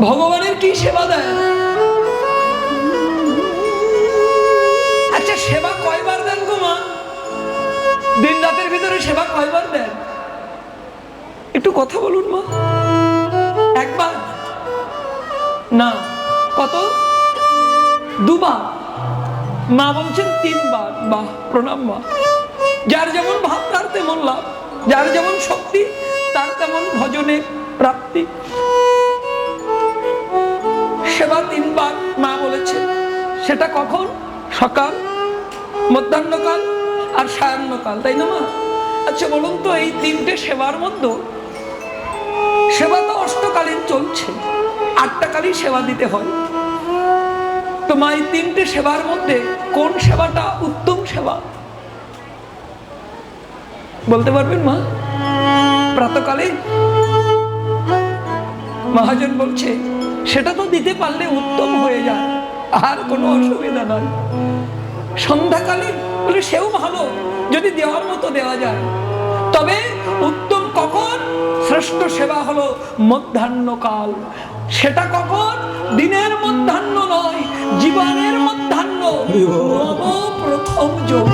ভগবানের কি সেবা দেয়? আচ্ছা সেবা কয়বার দেন গো মা? দিন রাতের ভিতরে সেবা কয়বার দেন? একটু কথা বলুন মা। একবার? না। কত? দুবার। মা বলছেন তিনবার। বাহ, প্রণাম মা। যার যেমন ভাব, তার তেমন লাভ। যার যেমন শক্তি, তার তেমন ভজনে প্রাপ্তি। সেবা তিনবার মা বলেছে। সেটা কখন? সকাল, মধ্যাহ্নকাল আর সায়াহ্নকাল তাই না মা? আচ্ছা বলুন তো, এই তিনটে সেবার মধ্যে সেবা তো অষ্টকালীন চলছে আটটা কালই সেবা দিতে হয়। তো মা, এই তিনটে সেবার মধ্যে কোন সেবাটা উত্তম সেবা? বলতে পারবেন মা? প্রাতকালে মহাজন বলছে সেটা তো দিতে পারলে উত্তম হয়ে যায়। আর কোনো অসুবিধা নাই সন্ধ্যাকালে বলে সেও ভালো যদি দেওয়ার মতো দেওয়া যায়। তবে উত্তম কখন? শ্রেষ্ঠ সেবা হলো মধ্যাহ্নকাল সেটা কখন? দিনের মধ্যাহ্ন নয় জীবনের মধ্যাহ্ন। প্রথম যোগ